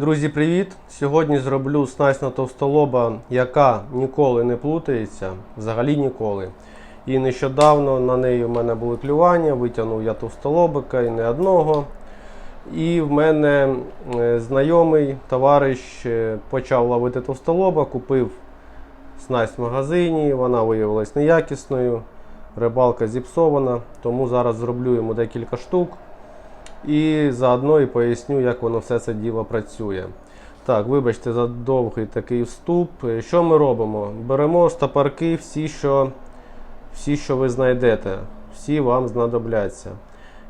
Друзі, привіт! Сьогодні зроблю снасть на товстолоба, яка ніколи не плутається, взагалі ніколи. І нещодавно на неї в мене були клювання, витягнув я товстолобика і не одного. І в мене е, знайомий товариш е, почав ловити товстолоба, купив снасть в магазині, вона виявилась неякісною, рибалка зіпсована, тому зараз зроблю йому декілька штук. І заодно і поясню, як воно все це діло працює. Так, вибачте за довгий такий вступ. Що ми робимо? Беремо стопарки, всі, що, всі, що ви знайдете, всі вам знадобляться.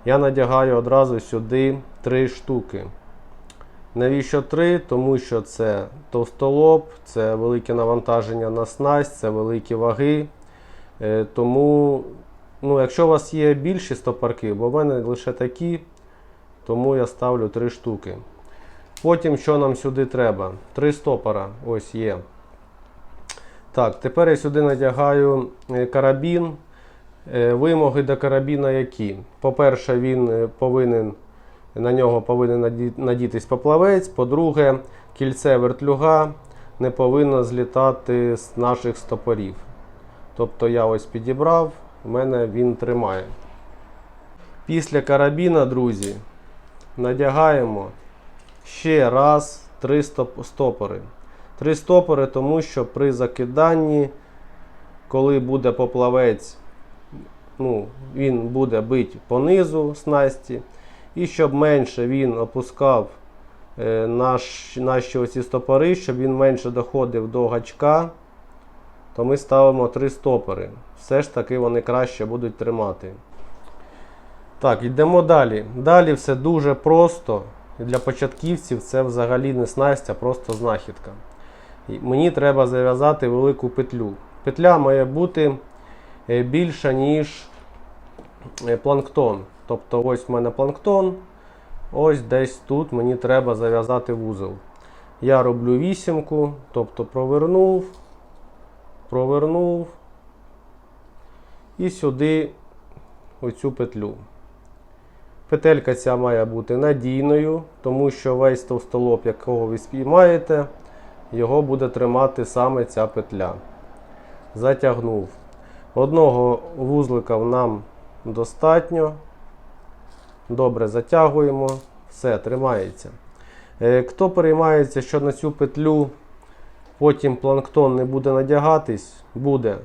Я надягаю одразу сюди три штуки. Навіщо три? Тому що це товстолоб, це велике навантаження на снасть, це великі ваги. Е, Тому, ну, якщо у вас є більші стопарки, бо в мене лише такі, тому я ставлю три штуки. Потім, що нам сюди треба? Три стопора. Ось є. Так, тепер я сюди надягаю е, карабін. Е, Вимоги до карабіна які? По-перше, він е, повинен, на нього повинен надітись поплавець. По-друге, кільце вертлюга не повинно злітати з наших стопорів. Тобто я ось підібрав, в мене він тримає. Після карабіна, друзі, надягаємо ще раз три стопори. Три стопори, тому що при закиданні, коли буде поплавець, ну, він буде бити по низу снасті. І щоб менше він опускав е, наш, наші оці стопори, щоб він менше доходив до гачка, то ми ставимо три стопори. Все ж таки вони краще будуть тримати. Так, йдемо далі. Далі все дуже просто. Для початківців це взагалі не снасть, а просто знахідка. Мені треба зав'язати велику петлю. Петля має бути е, більша, ніж е, планктон. Тобто ось в мене планктон. Ось десь тут мені треба зав'язати вузол. Я роблю вісімку, тобто провернув, провернув і сюди оцю петлю. Петелька ця має бути надійною, тому що весь товстолоб, якого ви спіймаєте, його буде тримати саме ця петля. Затягнув. Одного вузлика нам достатньо. Добре затягуємо. Все, тримається. Е, Хто переймається, що на цю петлю потім планктон не буде надягатись, буде.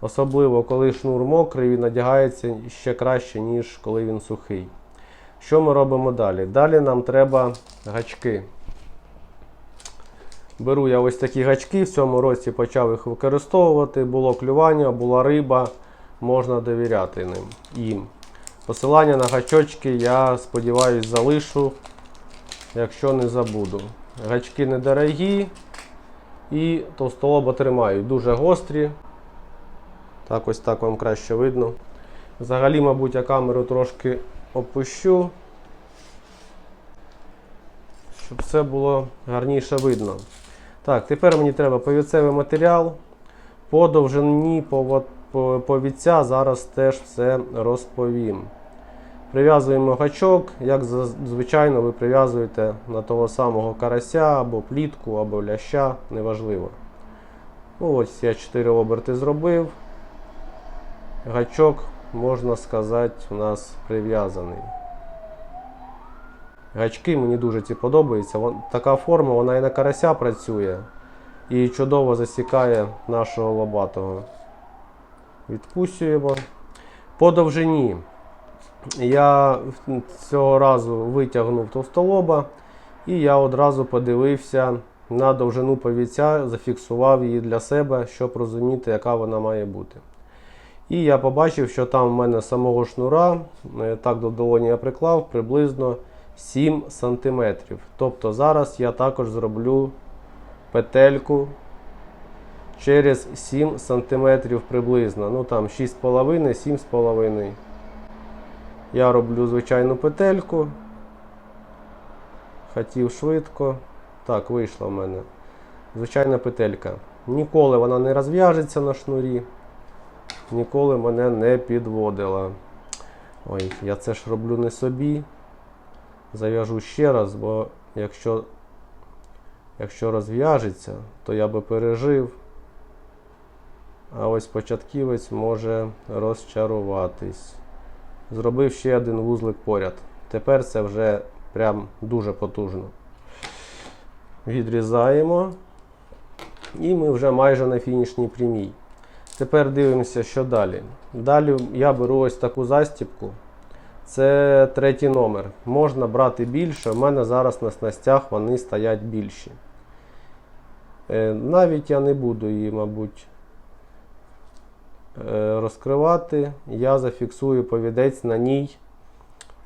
Особливо, коли шнур мокрий, він надягається ще краще, ніж коли він сухий. Що ми робимо далі? Далі нам треба гачки. Беру я ось такі гачки, в цьому році почав їх використовувати. Було клювання, була риба, можна довіряти ним їм. Посилання на гачочки я сподіваюсь залишу, якщо не забуду. Гачки недорогі і товстолоба тримають, дуже гострі. Так, ось так вам краще видно. Взагалі, мабуть, я камеру трошки опущу, щоб все було гарніше видно. Так, тепер мені треба повіцевий матеріал. По довжині повідця зараз теж все розповім. Прив'язуємо гачок, як звичайно ви прив'язуєте на того самого карася або плітку, або ляща, неважливо. Ну, ось я 4 оберти зробив. Гачок, можна сказати, у нас прив'язаний. Гачки мені дуже ці подобаються. Така форма, вона і на карася працює і чудово засікає нашого лобатого. Відкусюємо. По довжині я цього разу витягнув товстолоба і я одразу подивився на довжину повіця, зафіксував її для себе, щоб розуміти, яка вона має бути. І я побачив, що там в мене самого шнура, е, так до долоні я приклав, приблизно 7 см. Тобто зараз я також зроблю петельку через 7 см приблизно. Ну там 6,5, 7,5. Я роблю звичайну петельку. Хотів швидко. Так, вийшла в мене. Звичайна петелька. Ніколи вона не розв'яжеться на шнурі ніколи мене не підводила. Ой, я це ж роблю не собі. Зав'яжу ще раз, бо якщо, якщо розв'яжеться, то я би пережив. А ось початківець може розчаруватись. Зробив ще один вузлик поряд. Тепер це вже прям дуже потужно. Відрізаємо. І ми вже майже на фінішній прямій. Тепер дивимося, що далі. Далі я беру ось таку застіпку. Це третій номер. Можна брати більше. У мене зараз на снастях вони стоять більші. Е, Навіть я не буду її, мабуть, е, розкривати. Я зафіксую повідець на ній.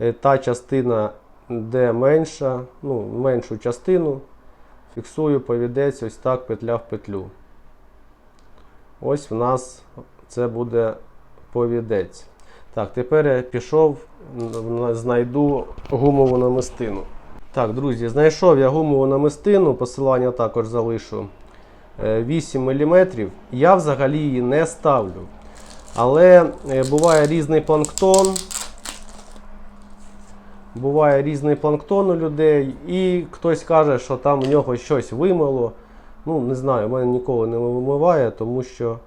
Е, Та частина, де менша, ну, меншу частину, фіксую повідець ось так петля в петлю. Ось в нас це буде повідець. Так, тепер я пішов, знайду гумову намистину. Так, друзі, знайшов я гумову намистину, посилання також залишу. Е, 8 мм. Я взагалі її не ставлю. Але е, буває різний планктон. Буває різний планктон у людей, і хтось каже, що там в нього щось вимило. Ну, не знаю, в мене ніколи не вимиває, тому що.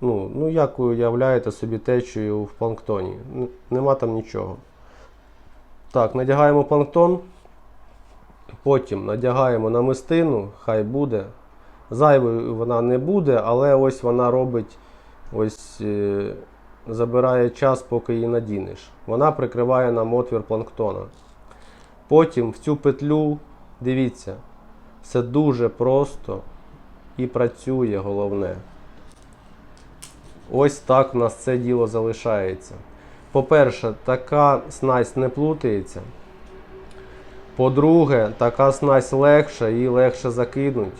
Ну, ну як ви уявляєте собі течію в планктоні? Нема там нічого. Так, надягаємо планктон. Потім надягаємо намистину, хай буде. Зайвою вона не буде, але ось вона робить, ось е, забирає час, поки її надінеш. Вона прикриває нам отвір планктона. Потім в цю петлю, дивіться, все дуже просто і працює головне. Ось так в нас це діло залишається. По-перше, така снасть не плутається. По-друге, така снасть легша, її легше закинуть.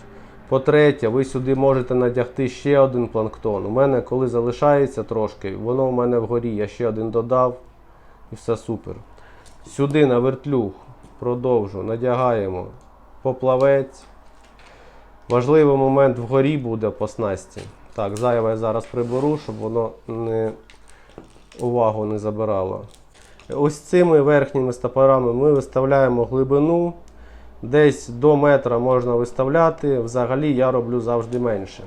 По-третє, ви сюди можете надягти ще один планктон. У мене, коли залишається трошки, воно у мене вгорі, я ще один додав і все супер. Сюди на вертлюг продовжу, надягаємо поплавець. Важливий момент вгорі буде по снасті. Так, зайве я зараз приберу, щоб воно не увагу не забирало. Ось цими верхніми стопорами ми виставляємо глибину. Десь до метра можна виставляти. Взагалі я роблю завжди менше.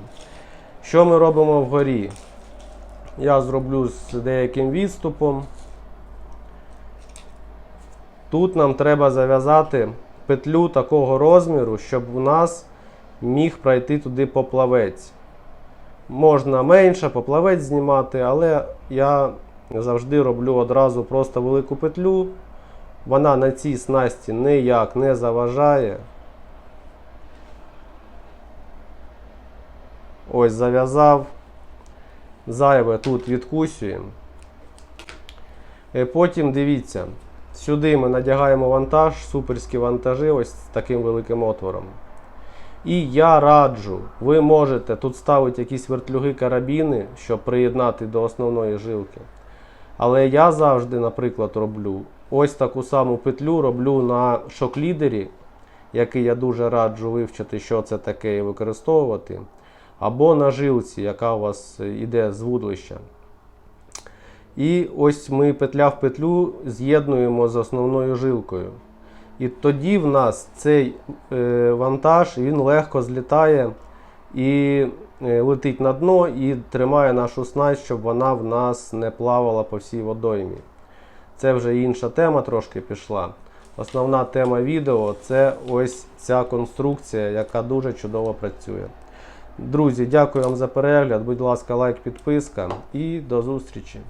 Що ми робимо вгорі? Я зроблю з деяким відступом. Тут нам треба зав'язати петлю такого розміру, щоб у нас міг пройти туди поплавець. Можна менше поплавець знімати, але я завжди роблю одразу просто велику петлю. Вона на цій снасті ніяк не заважає. Ось зав'язав. Зайве тут відкусюємо. Е, Потім дивіться, сюди ми надягаємо вантаж, суперські вантажі, ось з таким великим отвором. І я раджу, ви можете тут ставити якісь вертлюги карабіни, щоб приєднати до основної жилки. Але я завжди, наприклад, роблю ось таку саму петлю роблю на шок-лідері, який я дуже раджу вивчити, що це таке і використовувати. Або на жилці, яка у вас йде з вудлища. І ось ми петля в петлю з'єднуємо з основною жилкою. І тоді в нас цей е, вантаж він легко злітає і е, летить на дно і тримає нашу снасть, щоб вона в нас не плавала по всій водоймі. Це вже інша тема трошки пішла. Основна тема відео це ось ця конструкція, яка дуже чудово працює. Друзі, дякую вам за перегляд. Будь ласка, лайк, підписка і до зустрічі!